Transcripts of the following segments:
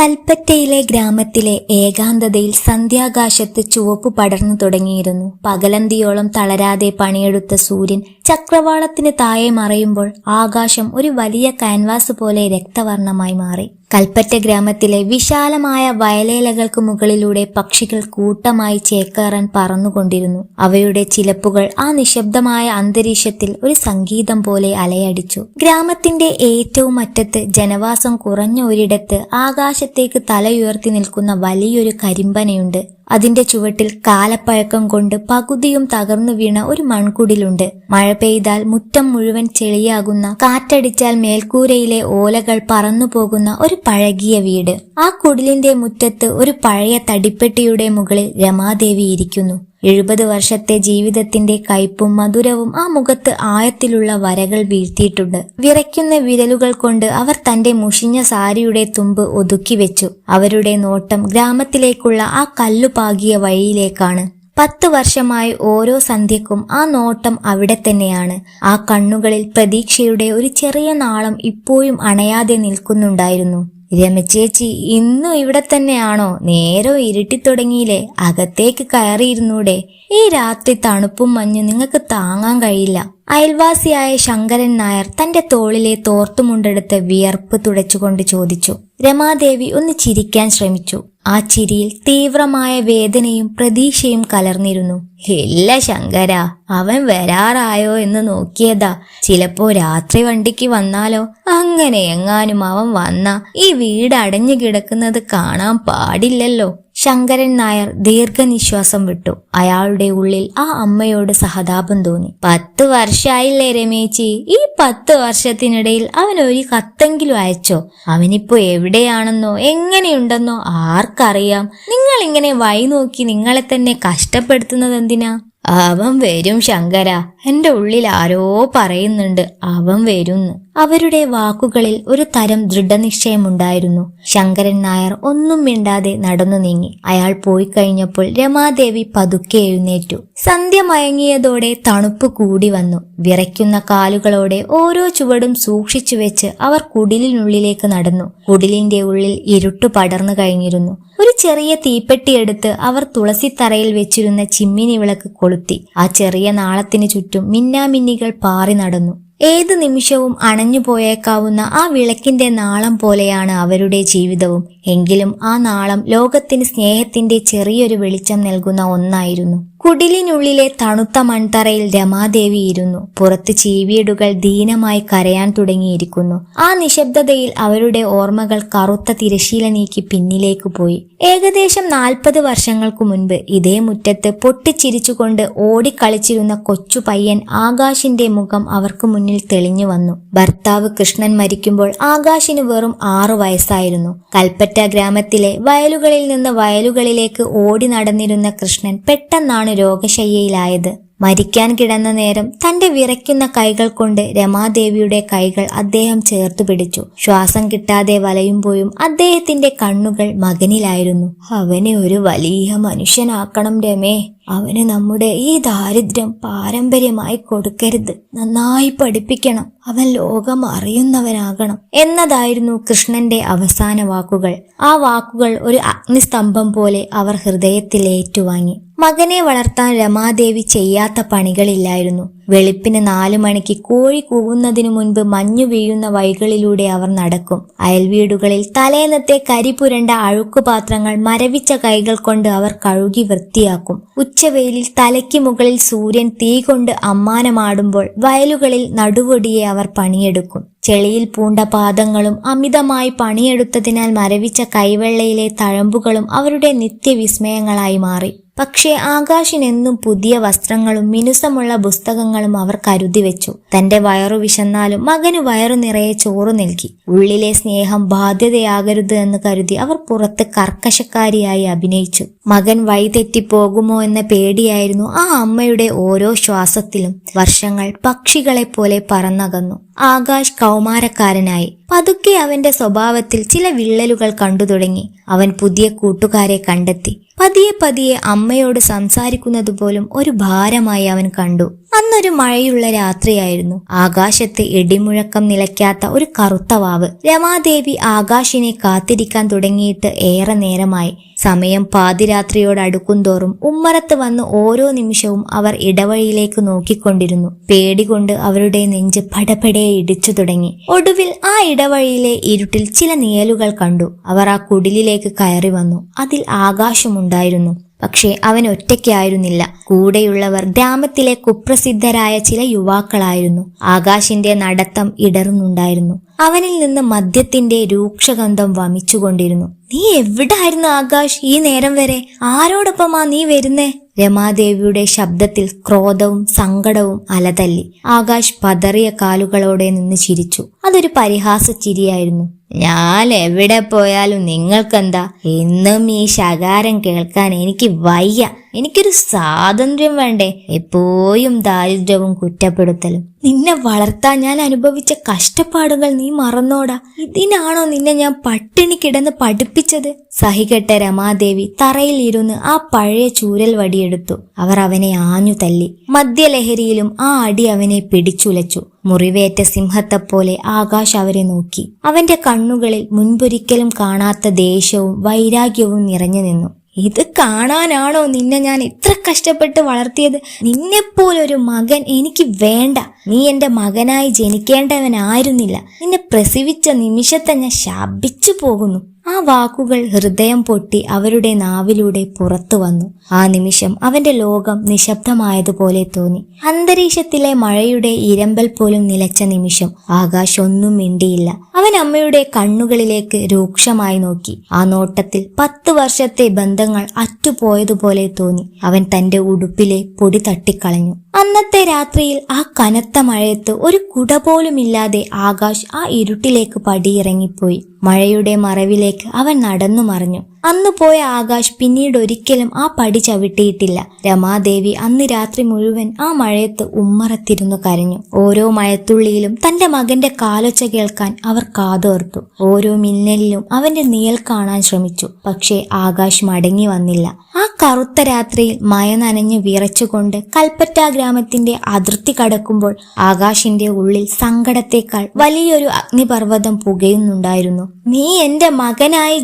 കൽപ്പറ്റയിലെ ഗ്രാമത്തിലെ ഏകാന്തതയിൽ സന്ധ്യാകാശത്ത് ചുവപ്പ് പടർന്നു തുടങ്ങിയിരുന്നു. പകലന്തിയോളം തളരാതെ പണിയെടുത്ത സൂര്യൻ ചക്രവാളത്തിന് താഴെ മറയുമ്പോൾ ആകാശം ഒരു വലിയ കാൻവാസ് പോലെ രക്തവർണമായി മാറി. കൽപ്പറ്റ ഗ്രാമത്തിലെ വിശാലമായ വയലേലകൾക്ക് മുകളിലൂടെ പക്ഷികൾ കൂട്ടമായി ചേക്കേറാൻ പറന്നുകൊണ്ടിരുന്നു. അവയുടെ ചിലപ്പുകൾ ആ നിശബ്ദമായ അന്തരീക്ഷത്തിൽ ഒരു സംഗീതം പോലെ അലയടിച്ചു. ഗ്രാമത്തിന്റെ ഏറ്റവും അറ്റത്ത് ജനവാസം കുറഞ്ഞ ഒരിടത്ത് ആകാശത്തേക്ക് തലയുയർത്തി നിൽക്കുന്ന വലിയൊരു കരിമ്പനയുണ്ട്. അതിന്റെ ചുവട്ടിൽ കാലപ്പഴക്കം കൊണ്ട് പകുതിയും തകർന്നു വീണ ഒരു മൺകുടിലുണ്ട്. മഴ പെയ്താൽ മുറ്റം മുഴുവൻ ചെളിയാകുന്ന കാറ്റടിച്ചാൽ മേൽക്കൂരയിലെ ഓലകൾ പറന്നു പോകുന്ന ഒരു പഴകിയ വീട്. ആ കുടിലിന്റെ മുറ്റത്ത് ഒരു പഴയ തടിപ്പെട്ടിയുടെ മുകളിൽ രമാദേവി ഇരിക്കുന്നു. എഴുപത് വർഷത്തെ ജീവിതത്തിന്റെ കയ്പും മധുരവും ആ മുഖത്ത് ആയത്തിലുള്ള വരകൾ വീഴ്ത്തിയിട്ടുണ്ട്. വിറയ്ക്കുന്ന വിരലുകൾ കൊണ്ട് അവർ തന്റെ മുഷിഞ്ഞ സാരിയുടെ തുമ്പ് ഒതുക്കി വെച്ചു. അവരുടെ നോട്ടം ഗ്രാമത്തിലേക്കുള്ള ആ കല്ലുപാകിയ വഴിയിലേക്കാണ്. പത്ത് വർഷമായി ഓരോ സന്ധ്യക്കും ആ നോട്ടം അവിടെ തന്നെയാണ്. ആ കണ്ണുകളിൽ പ്രതീക്ഷയുടെ ഒരു ചെറിയ നാളം ഇപ്പോഴും അണയാതെ നിൽക്കുന്നുണ്ടായിരുന്നു. രമചേച്ചി ഇന്നും ഇവിടെ തന്നെയാണോ? നേരോ ഇരുട്ടി തുടങ്ങിയില്ലേ? അകത്തേക്ക് കയറിയിരുന്നൂടെ? ഈ രാത്രി തണുപ്പും മഞ്ഞും നിങ്ങൾക്ക് താങ്ങാൻ കഴിയില്ല. അയൽവാസിയായ ശങ്കരൻ നായർ തന്റെ തോളിലെ തോർത്തുമുണ്ടെടുത്ത് വിയർപ്പ് തുടച്ചുകൊണ്ട് ചോദിച്ചു. രമാദേവി ഒന്ന് ചിരിക്കാൻ ശ്രമിച്ചു. ആ ചിരിയിൽ തീവ്രമായ വേദനയും പ്രതീക്ഷയും കലർന്നിരുന്നു. ഇല്ല ശങ്കര അവൻ വരാറായോ എന്ന് നോക്കിയതാ. ചിലപ്പോ രാത്രി വണ്ടിക്ക് വന്നാലോ? അങ്ങനെ എങ്ങാനും അവൻ വന്ന. ഈ വീട് അടഞ്ഞു കിടക്കുന്നത് കാണാൻ പാടില്ലല്ലോ. ശങ്കരൻ നായർ ദീർഘനിശ്വാസം വിട്ടു. അയാളുടെ ഉള്ളിൽ ആ അമ്മയോട് സഹതാപം തോന്നി. പത്ത് വർഷമായില്ലേ രമേച്ചി? ഈ പത്ത് വർഷത്തിനിടയിൽ അവൻ ഒരു കത്തെങ്കിലും അയച്ചോ? അവനിപ്പോ എവിടെയാണെന്നോ എങ്ങനെയുണ്ടെന്നോ ആർക്കറിയാം. നിങ്ങൾ ഇങ്ങനെ വൈ നോക്കി നിങ്ങളെ തന്നെ കഷ്ടപ്പെടുത്തുന്നത് എന്തിനാ? അവൻ വരും ശങ്കര. എന്റെ ഉള്ളിൽ ആരോ പറയുന്നുണ്ട്. അവൻ വരുന്ന്. അവരുടെ വാക്കുകളിൽ ഒരു തരം ദൃഢനിശ്ചയമുണ്ടായിരുന്നു. ശങ്കരൻ നായർ ഒന്നും മിണ്ടാതെ നടന്നു നീങ്ങി. അയാൾ പോയി കഴിഞ്ഞപ്പോൾ രമാദേവി പതുക്കെ എഴുന്നേറ്റു. സന്ധ്യ മയങ്ങിയതോടെ തണുപ്പ് കൂടി വന്നു. വിറയ്ക്കുന്ന കാലുകളോടെ ഓരോ ചുവടും സൂക്ഷിച്ചു വെച്ച് അവർ കുടിലിനുള്ളിലേക്ക് നടന്നു. കുടിലിന്റെ ഉള്ളിൽ ഇരുട്ടു പടർന്നു കഴിഞ്ഞിരുന്നു. ഒരു ചെറിയ തീപ്പെട്ടിയെടുത്ത് അവർ തുളസിത്തറയിൽ വെച്ചിരുന്ന ചിമ്മിനി വിളക്ക് കൊളുത്തി. ആ ചെറിയ നാളത്തിന് ചുറ്റും മിന്നാമിന്നികൾ പാറി നടന്നു. ഏത് നിമിഷവും അണഞ്ഞു പോയേക്കാവുന്ന ആ വിളക്കിന്റെ നാളം പോലെയാണ് അവരുടെ ജീവിതവും. എങ്കിലും ആ നാളം ലോകത്തിന് സ്നേഹത്തിന്റെ ചെറിയൊരു വെളിച്ചം നൽകുന്ന ഒന്നായിരുന്നു. കുടിലിനുള്ളിലെ തണുത്ത മൺതറയിൽ രമാദേവി ഇരുന്നു. പുറത്ത് ചീവീടുകൾ ദീനമായി കരയാൻ തുടങ്ങിയിരിക്കുന്നു. ആ നിശബ്ദതയിൽ അവരുടെ ഓർമ്മകൾ കറുത്ത തിരശീല നീക്കി പിന്നിലേക്ക് പോയി. ഏകദേശം നാൽപ്പത് വർഷങ്ങൾക്കു മുൻപ് ഇതേ മുറ്റത്ത് പൊട്ടിച്ചിരിച്ചുകൊണ്ട് ഓടിക്കളിച്ചിരുന്ന കൊച്ചു പയ്യൻ ആകാശിന്റെ മുഖം അവർക്ക് മുന്നിൽ തെളിഞ്ഞു വന്നു. ഭർത്താവ് കൃഷ്ണൻ മരിക്കുമ്പോൾ ആകാശിന് വെറും ആറു വയസ്സായിരുന്നു. കൽപ്പറ്റ ഗ്രാമത്തിലെ വയലുകളിൽ നിന്ന് വയലുകളിലേക്ക് ഓടി നടന്നിരുന്ന കൃഷ്ണൻ പെട്ടെന്നാണ് രോഗശയ്യയിലായത്. മരിക്കാൻ കിടന്ന നേരം തന്റെ വിറയ്ക്കുന്ന കൈകൾ കൊണ്ട് രമാദേവിയുടെ കൈകൾ അദ്ദേഹം ചേർത്തു പിടിച്ചു. ശ്വാസം കിട്ടാതെ വലയുമ്പോഴും അദ്ദേഹത്തിന്റെ കണ്ണുകൾ മകനിലായിരുന്നു. അവനെ ഒരു വലിയ മനുഷ്യനാക്കണം രമേ. അവന് നമ്മുടെ ഈ ദാരിദ്ര്യം പാരമ്പര്യമായി കൊടുക്കരുത്. നന്നായി പഠിപ്പിക്കണം. അവൻ ലോകം അറിയുന്നവനാകണം. എന്നതായിരുന്നു കൃഷ്ണന്റെ അവസാന വാക്കുകൾ. ആ വാക്കുകൾ ഒരു അഗ്നിസ്തംഭം പോലെ അവർ ഹൃദയത്തിൽ ഏറ്റുവാങ്ങി മകനെ വളർത്താൻ രമാദേവി ചെയ്യാത്ത പണികളില്ലായിരുന്നു. വെളുപ്പിന് നാലു മണിക്ക് കോഴി കൂവുന്നതിനു മുൻപ് മഞ്ഞു വീഴുന്ന വഴികളിലൂടെ അവർ നടക്കും. അയൽവീടുകളിൽ തലേന്നത്തെ കരിപുരണ്ട അഴുക്കുപാത്രങ്ങൾ മരവിച്ച കൈകൾ കൊണ്ട് അവർ കഴുകി വൃത്തിയാക്കും. ഉച്ചവെയിലിൽ തലയ്ക്ക് മുകളിൽ സൂര്യൻ തീ കൊണ്ട് അമ്മാനമാടുമ്പോൾ വയലുകളിൽ നടുവൊടിയെ അവർ പണിയെടുക്കും. ചെളിയിൽ പൂണ്ട പാദങ്ങളും അമിതമായി പണിയെടുത്തതിനാൽ മരവിച്ച കൈവെള്ളയിലെ തഴമ്പുകളും അവരുടെ നിത്യവിസ്മയങ്ങളായി മാറി. പക്ഷേ ആകാശിനെന്നും പുതിയ വസ്ത്രങ്ങളും മിനുസമുള്ള പുസ്തകങ്ങളും അവർ കരുതി വെച്ചു. തന്റെ വയറു വിശന്നാലും മകന് വയറു നിറയെ ചോറ് നൽകി. ഉള്ളിലെ സ്നേഹം ബാധ്യതയാകരുത് എന്ന് കരുതി അവർ പുറത്ത് കർക്കശക്കാരിയായി അഭിനയിച്ചു. മകൻ വഴിതെറ്റിപ്പോകുമോ എന്ന പേടിയായിരുന്നു ആ അമ്മയുടെ ഓരോ ശ്വാസത്തിലും. വർഷങ്ങൾ പക്ഷികളെ പോലെ പറന്നകന്നു. ആകാശ് കൗമാരക്കാരനായി. പതുക്കെ അവന്റെ സ്വഭാവത്തിൽ ചില വിള്ളലുകൾ കണ്ടു തുടങ്ങി. അവൻ പുതിയ കൂട്ടുകാരെ കണ്ടെത്തി. പതിയെ പതിയെ അമ്മയോട് സംസാരിക്കുന്നത് പോലും ഒരു ഭാരമായി അവൻ കണ്ടു. അന്നൊരു മഴയുള്ള രാത്രിയായിരുന്നു. ആകാശത്ത് ഇടിമുഴക്കം നിലയ്ക്കാത്ത ഒരു കറുത്ത വാവ്. രമാദേവി ആകാശിനെ കാത്തിരിക്കാൻ തുടങ്ങിയിട്ട് ഏറെ നേരമായി. സമയം പാതിരാത്രിയോട് അടുക്കുംതോറും ഉമ്മറത്ത് വന്ന് ഓരോ നിമിഷവും അവർ ഇടവഴിയിലേക്ക് നോക്കിക്കൊണ്ടിരുന്നു. പേടികൊണ്ട് അവരുടെ നെഞ്ച് പടപടെ ഇടിച്ചു തുടങ്ങി. ഒടുവിൽ ആ ഇടവഴിയിലെ ഇരുട്ടിൽ ചില നിഴലുകൾ കണ്ടു. അവർ ആ കുടിലിലേക്ക് കയറി വന്നു. അതിൽ ആകാശമുണ്ടായിരുന്നു. പക്ഷേ അവൻ ഒറ്റയ്ക്കായിരുന്നില്ല. കൂടെയുള്ളവർ ഗ്രാമത്തിലെ കുപ്രസിദ്ധരായ ചില യുവാക്കളായിരുന്നു. ആകാശിന്റെ നടത്തം ഇടറുന്നുണ്ടായിരുന്നു. അവനിൽ നിന്ന് മദ്യത്തിന്റെ രൂക്ഷഗന്ധം വമിച്ചുകൊണ്ടിരുന്നു. നീ എവിടെ ആയിരുന്നു ആകാശ് ഈ നേരം വരെ? ആരോടൊപ്പമാ നീ വരുന്നേ? രമാദേവിയുടെ ശബ്ദത്തിൽ ക്രോധവും സങ്കടവും അലതല്ലി. ആകാശ് പതറിയ കാലുകളോടെ നിന്ന് ചിരിച്ചു. അതൊരു പരിഹാസ ചിരിയായിരുന്നു. ഞാൻ എവിടെ പോയാലും നിങ്ങൾക്കെന്താ? എന്നും ഈ ശകാരം കേൾക്കാൻ എനിക്ക് വയ്യ. എനിക്കൊരു സ്വാതന്ത്ര്യം വേണ്ടേ? എപ്പോഴും ദാരിദ്ര്യവും കുറ്റപ്പെടുത്തലും. നിന്നെ വളർത്താൻ ഞാൻ അനുഭവിച്ച കഷ്ടപ്പാടുകൾ നീ മറന്നോടാ. ഇതിനാണോ നിന്നെ ഞാൻ പട്ടിണി കിടന്ന് പഠിപ്പിച്ചത്? സഹികെട്ട രമാദേവി തറയിൽ ഇരുന്ന് ആ പഴയ ചൂരൽ വടിയെടുത്തു. അവർ അവനെ ആഞ്ഞു തല്ലി. മദ്യലഹരിയിലും ആ അടി അവനെ പിടിച്ചുലച്ചു. മുറിവേറ്റ സിംഹത്തെപ്പോലെ ആകാശ് അവരെ നോക്കി. അവന്റെ കണ്ണുകളിൽ മുൻപൊരിക്കലും കാണാത്ത ദേഷ്യവും വൈരാഗ്യവും നിറഞ്ഞു നിന്നു. ഇത് കാണാനാണോ നിന്നെ ഞാൻ ഇത്ര കഷ്ടപ്പെട്ട് വളർത്തിയത്? നിന്നെപ്പോലൊരു മകൻ എനിക്ക് വേണ്ട. നീ എന്റെ മകനായി ജനിക്കേണ്ടവനായിരുന്നില്ല. നിന്നെ പ്രസവിച്ച നിമിഷത്തെ ഞാൻ ശാപിച്ചു പോകുന്നു. ആ വാക്കുകൾ ഹൃദയം പൊട്ടി അവരുടെ നാവിലൂടെ പുറത്തു വന്നു. ആ നിമിഷം അവന്റെ ലോകം നിശബ്ദമായതുപോലെ തോന്നി. അന്തരീക്ഷത്തിലെ മഴയുടെ ഇരമ്പൽ പോലും നിലച്ച നിമിഷം ആകാശ് ഒന്നും മിണ്ടിയില്ല. അവൻ അമ്മയുടെ കണ്ണുകളിലേക്ക് രൂക്ഷമായി നോക്കി. ആ നോട്ടത്തിൽ പത്ത് വർഷത്തെ ബന്ധങ്ങൾ അറ്റുപോയതുപോലെ തോന്നി. അവൻ തന്റെ ഉടുപ്പിലെ പൊടി തട്ടിക്കളഞ്ഞു. അന്നത്തെ രാത്രിയിൽ ആ കനത്ത മഴയത്ത് ഒരു കുട പോലുമില്ലാതെ ആകാശ് ആ ഇരുട്ടിലേക്ക് പടിയിറങ്ങിപ്പോയി. മഴയുടെ മറവിലേക്ക് അവൻ നടന്നു മറിഞ്ഞു അന്ന് പോയ ആകാശ് പിന്നീട് ഒരിക്കലും ആ പടി ചവിട്ടിയിട്ടില്ല. രമാദേവി അന്ന് രാത്രി മുഴുവൻ ആ മഴയത്ത് ഉമ്മറത്തിരുന്നു കരഞ്ഞു. ഓരോ മഴത്തുള്ളിയിലും തന്റെ മകന്റെ കാലൊച്ച കേൾക്കാൻ അവർ കാതോർത്തു. ഓരോ മിന്നലിലും അവന്റെ നീൽ കാണാൻ ശ്രമിച്ചു. പക്ഷേ ആകാശ് മടങ്ങി വന്നില്ല. ആ കറുത്ത രാത്രിയിൽ മയ നനഞ്ഞു വിറച്ചുകൊണ്ട് കൽപ്പറ്റ ഗ്രാമത്തിന്റെ അതിർത്തി കടക്കുമ്പോൾ ആകാശിന്റെ ഉള്ളിൽ സങ്കടത്തേക്കാൾ വലിയൊരു അഗ്നിപർവതം പുകയുന്നുണ്ടായിരുന്നു. നീ എന്റെ മകനായി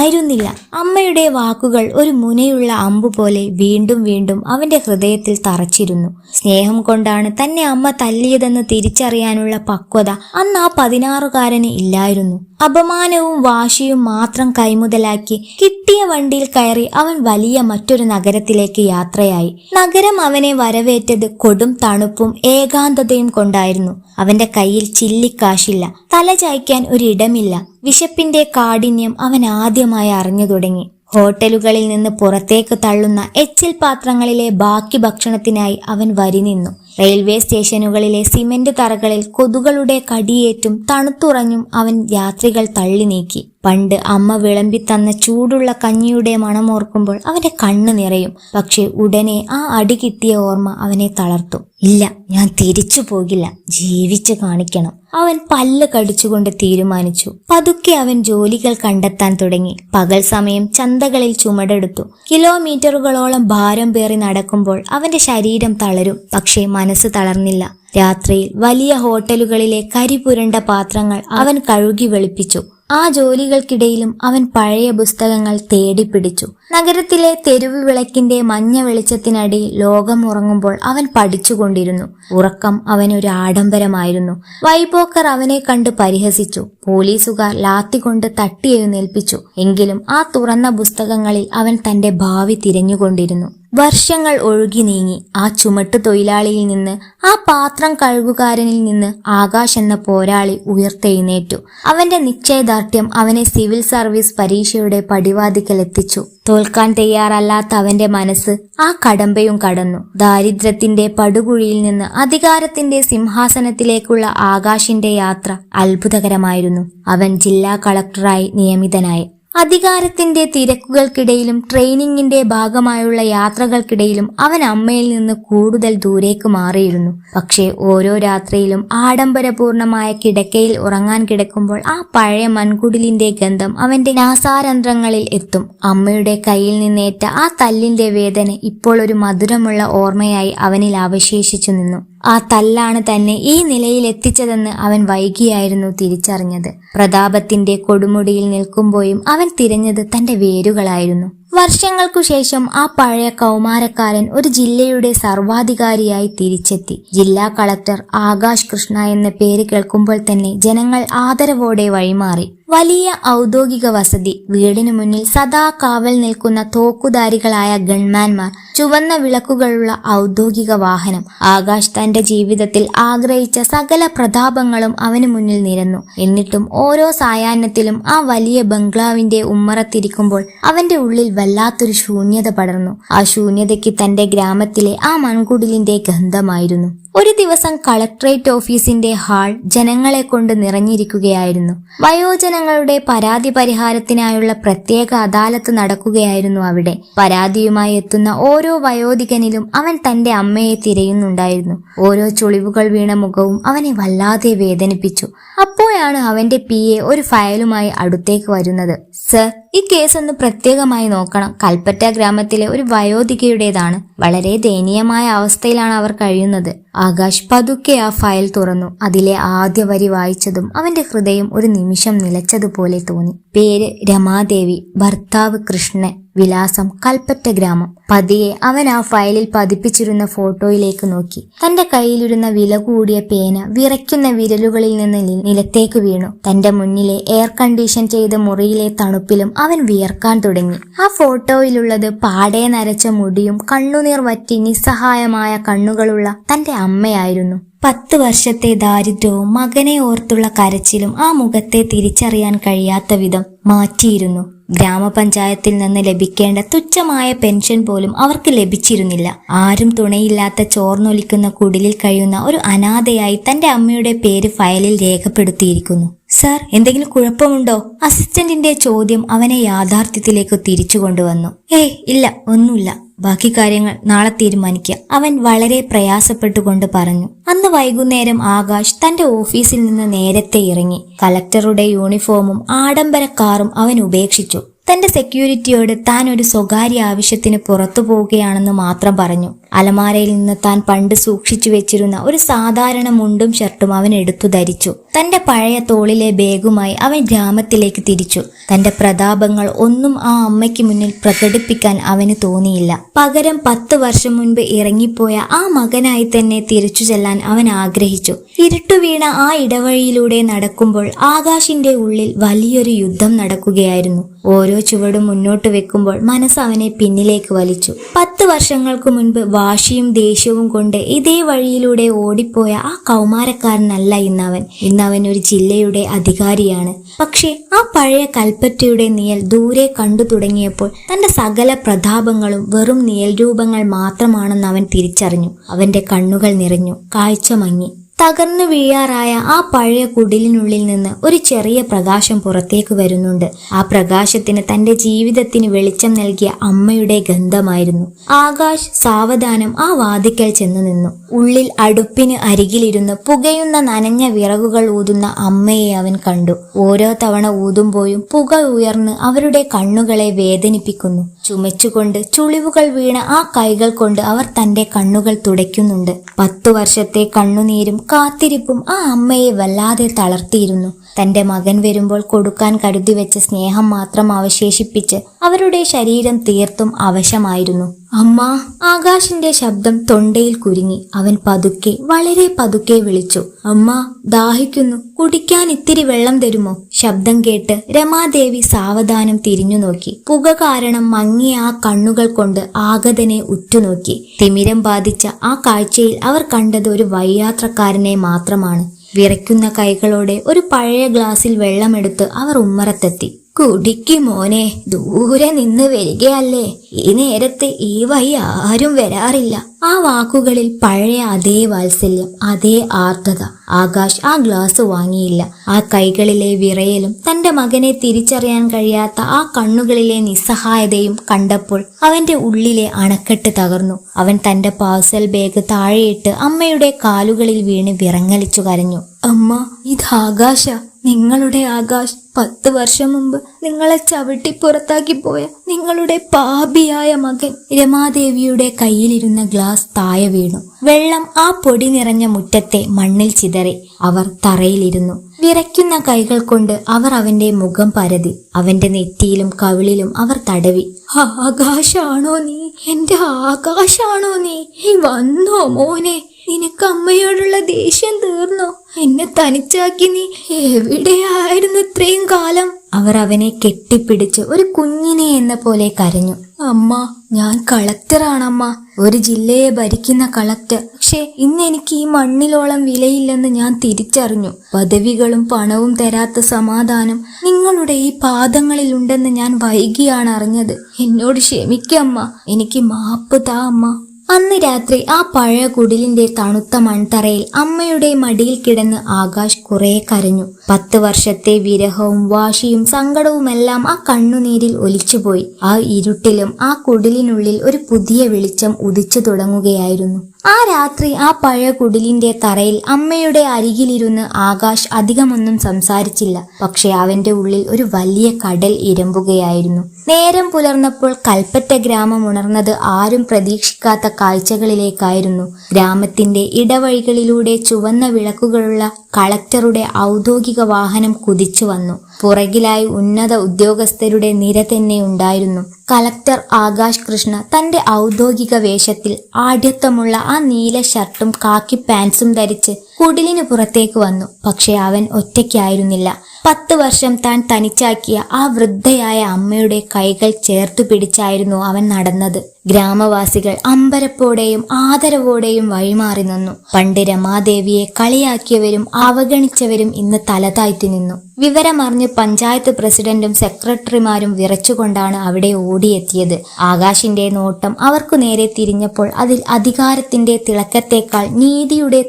ജനിക്കേണ്ടവനായിരുന്നില്ല അമ്മയുടെ വാക്കുകൾ ഒരു മുനയുള്ള അമ്പു പോലെ വീണ്ടും വീണ്ടും അവന്റെ ഹൃദയത്തിൽ തറച്ചിരുന്നു. സ്നേഹം കൊണ്ടാണ് തന്നെ അമ്മ തല്ലിയതെന്ന് തിരിച്ചറിയാനുള്ള പക്വത അന്ന് ആ പതിനാറുകാരന് ഇല്ലായിരുന്നു. അപമാനവും വാശിയും മാത്രം കൈമുതലാക്കി കിട്ടിയ വണ്ടിയിൽ കയറി അവൻ വലിയ മറ്റൊരു നഗരത്തിലേക്ക് യാത്രയായി. നഗരം അവനെ വരവേറ്റത് കൊടും തണുപ്പും ഏകാന്തതയും കൊണ്ടായിരുന്നു. അവന്റെ കയ്യിൽ ചില്ലിക്കാശില്ല. തല ചായ്ക്കാൻ ഒരിടമില്ല. വിശപ്പിന്റെ കാഠിന്യം അവൻ ആദ്യമായി അറിഞ്ഞു തുടങ്ങി. ഹോട്ടലുകളിൽ നിന്ന് പുറത്തേക്ക് തള്ളുന്ന എച്ചിൽ പാത്രങ്ങളിലെ ബാക്കി ഭക്ഷണത്തിനായി അവൻ വരി നിന്നു. റെയിൽവേ സ്റ്റേഷനുകളിലെ സിമന്റ് തറകളിൽ കൊതുകളുടെ കടിയേറ്റും തണുത്തുറഞ്ഞും അവൻ യാത്രികൾ തള്ളി നീക്കി. പണ്ട് അമ്മ വിളമ്പി തന്ന ചൂടുള്ള കഞ്ഞിയുടെ മണമോർക്കുമ്പോൾ അവന്റെ കണ്ണ് നിറയും. പക്ഷെ ഉടനെ ആ അടി കിട്ടിയ ഓർമ്മ അവനെ തളർത്തു. ഇല്ല ഞാൻ തിരിച്ചു പോകില്ല. ജീവിച്ചു കാണിക്കണം. അവൻ പല്ല് കടിച്ചുകൊണ്ട് തീരുമാനിച്ചു. പതുക്കെ അവൻ ജോലികൾ കണ്ടെത്താൻ തുടങ്ങി. പകൽ സമയം ചന്തകളിൽ ചുമടെടുത്തു. കിലോമീറ്ററുകളോളം ഭാരം പേറി നടക്കുമ്പോൾ അവന്റെ ശരീരം തളരും. പക്ഷേ മനസ്സ് തളർന്നില്ല. രാത്രിയിൽ വലിയ ഹോട്ടലുകളിലെ കരിപുരണ്ട പാത്രങ്ങൾ അവൻ കഴുകി വെളുപ്പിച്ചു. ആ ജോലികൾക്കിടയിലും അവൻ പഴയ പുസ്തകങ്ങൾ തേടിപ്പിടിച്ചു. നഗരത്തിലെ തെരുവ് വിളക്കിന്റെ മഞ്ഞ വെളിച്ചത്തിനടിയിൽ ലോകം ഉറങ്ങുമ്പോൾ അവൻ പഠിച്ചുകൊണ്ടിരുന്നു. ഉറക്കം അവനൊരു ആഡംബരമായിരുന്നു. വൈപോക്കർ അവനെ കണ്ട് പരിഹസിച്ചു. പോലീസുകാർ ലാത്തികൊണ്ട് തട്ടി എഴുന്നേൽപ്പിച്ചു എങ്കിലും ആ തുറന്ന പുസ്തകങ്ങളിൽ അവൻ തന്റെ ഭാവി തിരഞ്ഞുകൊണ്ടിരുന്നു. വർഷങ്ങൾ ഒഴുകി നീങ്ങി. ആ ചുമട്ട് തൊഴിലാളിയിൽ നിന്ന് ആ പാത്രം കഴുകുകാരനിൽ നിന്ന് ആകാശ് എന്ന പോരാളി ഉയർത്തെഴുന്നേറ്റു. അവന്റെ നിശ്ചയദാർഢ്യം അവനെ സിവിൽ സർവീസ് പരീക്ഷയുടെ പടിവാതിക്കൽ എത്തിച്ചു തോൽക്കാൻ തയ്യാറല്ലാത്ത അവന്റെ മനസ്സ് ആ കടമ്പയും കടന്നു. ദാരിദ്ര്യത്തിന്റെ പടുകുഴിയിൽ നിന്ന് അധികാരത്തിന്റെ സിംഹാസനത്തിലേക്കുള്ള ആകാശിന്റെ യാത്ര അത്ഭുതകരമായിരുന്നു. അവൻ ജില്ലാ കളക്ടറായി നിയമിതനായി. അധികാരത്തിന്റെ തിരക്കുകൾക്കിടയിലും ട്രെയിനിങ്ങിന്റെ ഭാഗമായുള്ള യാത്രകൾക്കിടയിലും അവൻ അമ്മയിൽ നിന്ന് കൂടുതൽ ദൂരേക്ക് മാറിയിരുന്നു. പക്ഷേ ഓരോ രാത്രിയിലും ആഡംബരപൂർണമായ കിടക്കയിൽ ഉറങ്ങാൻ കിടക്കുമ്പോൾ ആ പഴയ മൺകുടിലിന്റെ ഗന്ധം അവന്റെ നാസാരന്ധ്രങ്ങളിൽ എത്തും. അമ്മയുടെ കയ്യിൽ നിന്നേറ്റ ആ തല്ലിന്റെ വേദന ഇപ്പോൾ ഒരു മധുരമുള്ള ഓർമ്മയായി അവനിൽ അവശേഷിച്ചു നിന്നു. ആ തല്ലാണ് തന്നെ ഈ നിലയിൽ എത്തിച്ചതെന്ന് അവൻ വൈകിയായിരുന്നു തിരിച്ചറിഞ്ഞത്. പ്രതാപത്തിന്റെ കൊടുമുടിയിൽ നിൽക്കുമ്പോഴും അവൻ തിരഞ്ഞത് തന്റെ വേരുകളായിരുന്നു. വർഷങ്ങൾക്കു ശേഷം ആ പഴയ കൗമാരക്കാരൻ ഒരു ജില്ലയുടെ സർവാധികാരിയായി തിരിച്ചെത്തി. ജില്ലാ കളക്ടർ ആകാശ് കൃഷ്ണ എന്ന പേര് കേൾക്കുമ്പോൾ തന്നെ ജനങ്ങൾ ആദരവോടെ വഴിമാറി. വലിയ ഔദ്യോഗിക വസതി വീടിനു മുന്നിൽ സദാ കാവൽ നിൽക്കുന്ന തോക്കുധാരികളായ ഗൺമാൻമാർ ചുവന്ന വിളക്കുകളുള്ള ഔദ്യോഗിക വാഹനം. ആകാശ് തന്റെ ജീവിതത്തിൽ ആഗ്രഹിച്ച സകല പ്രതാപങ്ങളും അവന് മുന്നിൽ നിരന്നു. എന്നിട്ടും ഓരോ സായാഹ്നത്തിലും ആ വലിയ ബംഗ്ലാവിന്റെ ഉമ്മറത്തിരിക്കുമ്പോൾ അവന്റെ ഉള്ളിൽ വല്ലാത്തൊരു ശൂന്യത പടർന്നു. ആ ശൂന്യതയ്ക്ക് തന്റെ ഗ്രാമത്തിലെ ആ മൺകുടിലിന്റെ ഗന്ധമായിരുന്നു. ഒരു ദിവസം കളക്ട്രേറ്റ് ഓഫീസിന്റെ ഹാൾ ജനങ്ങളെ കൊണ്ട് നിറഞ്ഞിരിക്കുകയായിരുന്നു. വയോജനങ്ങളുടെ പരാതി പരിഹാരത്തിനായുള്ള പ്രത്യേക അദാലത്ത് നടക്കുകയായിരുന്നു അവിടെ. പരാതിയുമായി എത്തുന്ന ഓരോ വയോധികനിലും അവൻ തന്റെ അമ്മയെ തിരയുന്നുണ്ടായിരുന്നു. ഓരോ ചുളിവുകൾ വീണ മുഖവും അവനെ വല്ലാതെ വേദനിപ്പിച്ചു. അപ്പോഴാണ് അവന്റെ പി ഒരു ഫയലുമായി അടുത്തേക്ക് വരുന്നത്. സർ ഈ കേസ് ഒന്ന് പ്രത്യേകമായി നോക്കണം. കൽപ്പറ്റ ഗ്രാമത്തിലെ ഒരു വയോധികയുടേതാണ്. വളരെ ദയനീയമായ അവസ്ഥയിലാണ് അവർ കഴിയുന്നത്. ആകാശ് പതുക്കെ ആ ഫയൽ തുറന്നു. അതിലെ ആദ്യ വരി വായിച്ചതും അവന്റെ ഹൃദയം ഒരു നിമിഷം നിലച്ചതുപോലെ തോന്നി. പേര് രമാദേവി ഭർത്താവ് കൃഷ്ണൻ. വിലാസം കൽപ്പറ്റ ഗ്രാമം. പതിയെ അവൻ ആ ഫയലിൽ പതിപ്പിച്ചിരുന്ന ഫോട്ടോയിലേക്ക് നോക്കി. തന്റെ കയ്യിലിരുന്ന വില കൂടിയ പേന വിറയ്ക്കുന്ന വിരലുകളിൽ നിന്ന് നിലത്തേക്ക് വീണു. തന്റെ മുന്നിലെ എയർ കണ്ടീഷൻ ചെയ്ത മുറിയിലെ തണുപ്പിലും അവൻ വിയർക്കാൻ തുടങ്ങി. ആ ഫോട്ടോയിലുള്ളത് പാടെ നരച്ച മുടിയും കണ്ണുനീർ വറ്റി നിസ്സഹായമായ കണ്ണുകളുള്ള തന്റെ അമ്മയായിരുന്നു. പത്ത് വർഷത്തെ ദാരിദ്ര്യവും മകനെ ഓർത്തുള്ള കരച്ചിലും ആ മുഖത്തെ തിരിച്ചറിയാൻ കഴിയാത്ത വിധം മാറ്റിയിരുന്നു. ഗ്രാമപഞ്ചായത്തിൽ നിന്ന് ലഭിക്കേണ്ട തുച്ഛമായ പെൻഷൻ പോലും അവർക്ക് ലഭിച്ചിരുന്നില്ല. ആരും തുണയില്ലാത്ത ചോർന്നൊലിക്കുന്ന കുടിലിൽ കഴിയുന്ന ഒരു അനാഥയായി തന്റെ അമ്മയുടെ പേര് ഫയലിൽ രേഖപ്പെടുത്തിയിരിക്കുന്നു. സാർ എന്തെങ്കിലും കുഴപ്പമുണ്ടോ? അസിസ്റ്റന്റിന്റെ ചോദ്യം അവനെ യാഥാർത്ഥ്യത്തിലേക്ക് തിരിച്ചു കൊണ്ടുവന്നു. ഏയ് ഇല്ല ഒന്നുമില്ല. ബാക്കി കാര്യങ്ങൾ നാളെ തീരുമാനിക്കുക അവൻ വളരെ പ്രയാസപ്പെട്ടുകൊണ്ട് പറഞ്ഞു. അന്ന് വൈകുന്നേരം ആകാശ് തന്റെ ഓഫീസിൽ നിന്ന് നേരത്തെ ഇറങ്ങി. കലക്ടറുടെ യൂണിഫോമും ആഡംബര കാറും അവൻ ഉപേക്ഷിച്ചു. തന്റെ സെക്യൂരിറ്റിയോട് താൻ ഒരു സ്വകാര്യ ആവശ്യത്തിന് പുറത്തു പോവുകയാണെന്ന് മാത്രം പറഞ്ഞു. അലമാരയിൽ നിന്ന് താൻ പണ്ട് സൂക്ഷിച്ചു വെച്ചിരുന്ന ഒരു സാധാരണ മുണ്ടും ഷർട്ടും അവൻ എടുത്തു ധരിച്ചു. തന്റെ പഴയ തോളിലെ ബേഗുമായി അവൻ ഗ്രാമത്തിലേക്ക് തിരിച്ചു. തന്റെ പ്രതാപങ്ങൾ ഒന്നും ആ അമ്മയ്ക്ക് മുന്നിൽ പ്രകടിപ്പിക്കാൻ അവന് തോന്നിയില്ല. പകരം പത്ത് വർഷം മുൻപ് ഇറങ്ങിപ്പോയ ആ മകനായി തന്നെ തിരിച്ചു ചെല്ലാൻ അവൻ ആഗ്രഹിച്ചു. ഇരുട്ടു വീണ ആ ഇടവഴിയിലൂടെ നടക്കുമ്പോൾ ആകാശിന്റെ ഉള്ളിൽ വലിയൊരു യുദ്ധം നടക്കുകയായിരുന്നു. ഓരോ ചുവടും മുന്നോട്ട് വെക്കുമ്പോൾ മനസ്സ് അവനെ പിന്നിലേക്ക് വലിച്ചു. പത്ത് വർഷങ്ങൾക്ക് മുൻപ് വാശിയും ദേഷ്യവും കൊണ്ട് ഇതേ വഴിയിലൂടെ ഓടിപ്പോയ ആ കൗമാരക്കാരനല്ല ഇന്നവൻ. ഇന്നവൻ ഒരു ജില്ലയുടെ അധികാരിയാണ്. പക്ഷേ ആ പഴയ കൽപ്പറ്റയുടെ നിയൽ ദൂരെ കണ്ടു തുടങ്ങിയപ്പോൾ തന്റെ സകല പ്രതാപങ്ങളും വെറും നിയൽ രൂപങ്ങൾ മാത്രമാണെന്ന് അവൻ തിരിച്ചറിഞ്ഞു. അവന്റെ കണ്ണുകൾ നിറഞ്ഞു. കാഴ്ച മങ്ങി. തകർന്നു വീഴാറായ ആ പഴയ കുടിലിനുള്ളിൽ നിന്ന് ഒരു ചെറിയ പ്രകാശം പുറത്തേക്ക് വരുന്നുണ്ട്. ആ പ്രകാശത്തിന് തന്റെ ജീവിതത്തിന് വെളിച്ചം നൽകിയ അമ്മയുടെ ഗന്ധമായിരുന്നു. ആകാശ് സാവധാനം ആ വാതിക്കൽ ചെന്നു നിന്നു. ഉള്ളിൽ അടുപ്പിന് അരികിലിരുന്ന് പുകയുന്ന നനഞ്ഞ വിറകുകൾ ഊതുന്ന അമ്മയെ അവൻ കണ്ടു. ഓരോ തവണ ഊതുമ്പോഴും പുക ഉയർന്ന് അവരുടെ കണ്ണുകളെ വേദനിപ്പിക്കുന്നു. ചുമച്ചുകൊണ്ട് ചുളിവുകൾ വീണ ആ കൈകൾ കൊണ്ട് അവർ തന്റെ കണ്ണുകൾ തുടയ്ക്കുന്നുണ്ട്. പത്തു വർഷത്തെ കണ്ണുനീരും കാത്തിരിപ്പും ആ അമ്മയെ വല്ലാതെ തളർത്തിയിരുന്നു. തന്റെ മകൻ വരുമ്പോൾ കൊടുക്കാൻ കരുതി വെച്ച സ്നേഹം മാത്രം അവശേഷിപ്പിച്ച് അവരുടെ ശരീരം തീർത്തും അവശമായിരുന്നു. അമ്മ ആകാശിന്റെ ശബ്ദം തൊണ്ടയിൽ കുരുങ്ങി. അവൻ പതുക്കെ വളരെ പതുക്കെ വിളിച്ചു. അമ്മ ദാഹിക്കുന്നു. കുടിക്കാൻ ഇത്തിരി വെള്ളം തരുമോ? ശബ്ദം കേട്ട് രമാദേവി സാവധാനം തിരിഞ്ഞു നോക്കി. പുക കാരണം മങ്ങിയ ആ കണ്ണുകൾ കൊണ്ട് ആഗതനെ ഉറ്റുനോക്കി. തിമിരം ബാധിച്ച ആ കാഴ്ചയിൽ അവർ കണ്ടത് ഒരു വയ്യാത്രക്കാരനെ മാത്രമാണ്. വിറയ്ക്കുന്ന കൈകളോടെ ഒരു പഴയ ഗ്ലാസിൽ വെള്ളമെടുത്ത് അവർ ഉമ്മറത്തെത്തി. കുടിക്ക് മോനെ. ദൂരെ നിന്ന് വരികയല്ലേ. ഈ നേരത്ത് ഈ വഴി ആരും വരാറില്ല. ആ വാക്കുകളിൽ പഴയ അതേ വാത്സല്യം അതേ ആർദ്രത ആകാശ് ആ ഗ്ലാസ് വാങ്ങിയില്ല. ആ കൈകളിലെ വിറയലും തന്റെ മകനെ തിരിച്ചറിയാൻ കഴിയാത്ത ആ കണ്ണുകളിലെ നിസ്സഹായതയും കണ്ടപ്പോൾ അവന്റെ ഉള്ളിലെ അണക്കെട്ട് തകർന്നു. അവൻ തന്റെ പാഴ്സൽ ബാഗ് താഴെയിട്ട് അമ്മയുടെ കാലുകളിൽ വീണ് വിറങ്ങലിച്ചു കരഞ്ഞു. അമ്മ ഇത് ആകാശ. നിങ്ങളുടെ ആകാശ് പത്ത് വർഷം മുമ്പ് നിങ്ങളെ ചവിട്ടി പുറത്താക്കി പോയ നിങ്ങളുടെ പാപിയായ മകൻ രമാദേവിയുടെ കയ്യിലിരുന്ന ഗ്ലാസ് താഴെ വീണു. വെള്ളം ആ പൊടി നിറഞ്ഞ മുറ്റത്തെ മണ്ണിൽ ചിതറി അവർ തറയിലിരുന്നു. വിറയ്ക്കുന്ന കൈകൾ കൊണ്ട് അവർ അവന്റെ മുഖം പരതി. അവന്റെ നെറ്റിയിലും കവിളിലും അവർ തടവി. ആകാശാണോ നീ? എന്റെ ആകാശാണോ നീ? വന്നോ മോനെ? നിനക്ക് അമ്മയോടുള്ള ദേഷ്യം തീർന്നോ? എന്നെ തനിച്ചാക്കി നീ എവിടെയായിരുന്നു ഇത്രയും കാലം? അവർ അവനെ കെട്ടിപ്പിടിച്ച് ഒരു കുഞ്ഞിനെ എന്ന പോലെ കരഞ്ഞു. അമ്മ ഞാൻ കളക്ടറാണമ്മ. ഒരു ജില്ലയെ ഭരിക്കുന്ന കളക്ടർ. പക്ഷേ ഇന്ന് എനിക്ക് ഈ മണ്ണിലോളം വിലയില്ലെന്ന് ഞാൻ തിരിച്ചറിഞ്ഞു. പദവികളും പണവും തരാത്ത സമാധാനം നിങ്ങളുടെ ഈ പാദങ്ങളിൽ ഉണ്ടെന്ന് ഞാൻ വൈകിയാണ് അറിഞ്ഞത്. എന്നോട് ക്ഷമിക്കമ്മ. എനിക്ക് മാപ്പ് താ അമ്മ. അന്ന് രാത്രി ആ പഴയ കുടിലിന്റെ തണുത്ത മൺതറയിൽ അമ്മയുടെ മടിയിൽ കിടന്ന് ആകാശ് കുറെ കരഞ്ഞു. പത്ത് വർഷത്തെ വിരഹവും വാശിയും സങ്കടവുമെല്ലാം ആ കണ്ണുനീരിൽ ഒലിച്ചുപോയി. ആ ഇരുട്ടിലും ആ കുടിലിനുള്ളിൽ ഒരു പുതിയ വെളിച്ചം ഉദിച്ചു തുടങ്ങുകയായിരുന്നു. ആ രാത്രി ആ പഴയ കുടിലിന്റെ തറയിൽ അമ്മയുടെ അരികിലിരുന്ന് ആകാശ് അധികമൊന്നും സംസാരിച്ചില്ല. പക്ഷെ അവന്റെ ഉള്ളിൽ ഒരു വലിയ കടൽ ഇരമ്പുകയായിരുന്നു. നേരം പുലർന്നപ്പോൾ കൽപ്പറ്റ ഗ്രാമം ഉണർന്നത് ആരും പ്രതീക്ഷിക്കാത്ത കാഴ്ചകളിലേക്കായിരുന്നു. ഗ്രാമത്തിന്റെ ഇടവഴികളിലൂടെ ചുവന്ന വിളക്കുകളുള്ള കളക്ടറുടെ ഔദ്യോഗിക വാഹനം കുതിച്ചു വന്നു പുറകിലായി ഉന്നത ഉദ്യോഗസ്ഥരുടെ നിര തന്നെ ഉണ്ടായിരുന്നു. കളക്ടർ ആകാശ് കൃഷ്ണ തന്റെ ഔദ്യോഗിക വേഷത്തിൽ ആഢ്യത്വമുള്ള ആ നീല ഷർട്ടും കാക്കി പാൻസും ധരിച്ച് കുടിലിന് പുറത്തേക്ക് വന്നു. പക്ഷെ അവൻ ഒറ്റയ്ക്കായിരുന്നില്ല. പത്ത് വർഷം താൻ തനിച്ചാക്കിയ ആ വൃദ്ധയായ അമ്മയുടെ കൈകൾ ചേർത്തു പിടിച്ചായിരുന്നു അവൻ നടന്നത്. ഗ്രാമവാസികൾ അമ്പരപ്പോടെയും ആദരവോടെയും വഴിമാറി നിന്നു. പണ്ട് രമാദേവിയെ കളിയാക്കിയവരും അവഗണിച്ചവരും ഇന്ന് തലതാഴ്ത്തി നിന്നു. വിവരമറിഞ്ഞ് പഞ്ചായത്ത് പ്രസിഡന്റും സെക്രട്ടറിമാരും വിറച്ചുകൊണ്ടാണ് അവിടെ ഓടിയെത്തിയത്. ആകാശിന്റെ നോട്ടം അവർക്കു നേരെ തിരിഞ്ഞപ്പോൾ അതിൽ അധികാരത്തിന്റെ തിളക്കത്തേക്കാൾ നീതിയുടെ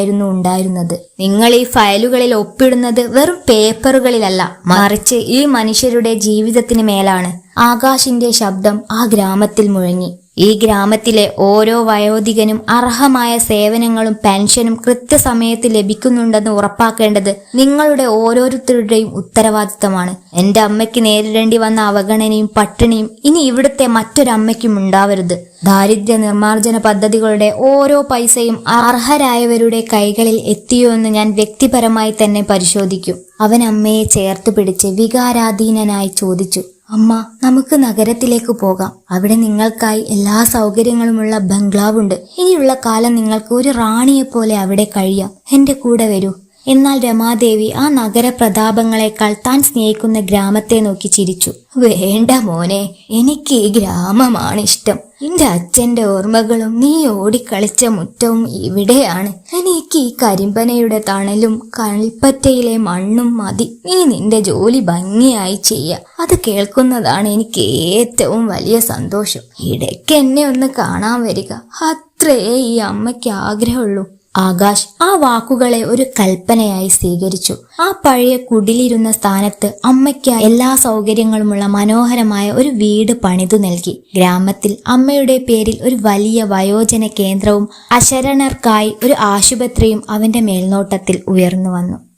തീക്ഷ്ണതയായിരുന്നു ഉണ്ടായിരുന്നത്. നിങ്ങൾ ഈ ഫയലുകളിൽ ഒപ്പിടുന്നത് വെറും പേപ്പറുകളിലല്ല മറിച്ച് ഈ മനുഷ്യരുടെ ജീവിതത്തിന് മേലാണ്. ആകാശിന്റെ ശബ്ദം ആ ഗ്രാമത്തിൽ മുഴങ്ങി. ഈ ഗ്രാമത്തിലെ ഓരോ വയോധികനും അർഹമായ സേവനങ്ങളും പെൻഷനും കൃത്യസമയത്ത് ലഭിക്കുന്നുണ്ടെന്ന് ഉറപ്പാക്കേണ്ടത് നിങ്ങളുടെ ഓരോരുത്തരുടെയും ഉത്തരവാദിത്തമാണ്. എന്റെ അമ്മയ്ക്ക് നേരിടേണ്ടി വന്ന അവഗണനയും പട്ടിണിയും ഇനി ഇവിടുത്തെ മറ്റൊരമ്മയ്ക്കും ഉണ്ടാവരുത്. ദാരിദ്ര്യ നിർമ്മാർജന പദ്ധതികളുടെ ഓരോ പൈസയും അർഹരായവരുടെ കൈകളിൽ എത്തിയോ എന്ന് ഞാൻ വ്യക്തിപരമായി തന്നെ പരിശോധിക്കും. അവൻ അമ്മയെ ചേർത്ത് പിടിച്ച് വികാരാധീനനായി ചോദിച്ചു. അമ്മ നമുക്ക് നഗരത്തിലേക്ക് പോകാം. അവിടെ നിങ്ങൾക്കായി എല്ലാ സൗകര്യങ്ങളുമുള്ള ബംഗ്ലാവുണ്ട്. ഇനിയുള്ള കാലം നിങ്ങൾക്ക് ഒരു റാണിയെ പോലെ അവിടെ കഴിയാം. എന്റെ കൂടെ വരൂ. എന്നാൽ രമാദേവി ആ നഗര പ്രതാപങ്ങളെക്കാൾ താൻ സ്നേഹിക്കുന്ന ഗ്രാമത്തെ നോക്കി ചിരിച്ചു. വേണ്ട മോനെ എനിക്ക് ഈ ഗ്രാമമാണ് ഇഷ്ടം. എന്റെ അച്ഛന്റെ ഓർമ്മകളും നീ ഓടിക്കളിച്ച മുറ്റവും ഇവിടെയാണ്. എനിക്ക് ഈ കരിമ്പനയുടെ തണലും കൽപ്പറ്റയിലെ മണ്ണും മതി. നീ നിന്റെ ജോലി ഭംഗിയായി ചെയ്യ. അത് കേൾക്കുന്നതാണ് എനിക്ക് ഏറ്റവും വലിയ സന്തോഷം. ഇടയ്ക്ക് എന്നെ ഒന്ന് കാണാൻ വരിക. അത്രയേ ഈ അമ്മയ്ക്ക് ആഗ്രഹമുള്ളൂ. ആകാശ് ആ വാക്കുകളെ ഒരു കൽപ്പനയായി സ്വീകരിച്ചു. ആ പഴയ കുടിലിരുന്ന സ്ഥാനത്ത് അമ്മയ്ക്ക് എല്ലാ സൗകര്യങ്ങളുമുള്ള മനോഹരമായ ഒരു വീട് പണിതു നൽകി. ഗ്രാമത്തിൽ അമ്മയുടെ പേരിൽ ഒരു വലിയ വയോജന കേന്ദ്രവും അശരണർക്കായി ഒരു ആശുപത്രിയും അവന്റെ മേൽനോട്ടത്തിൽ ഉയർന്നു വന്നു.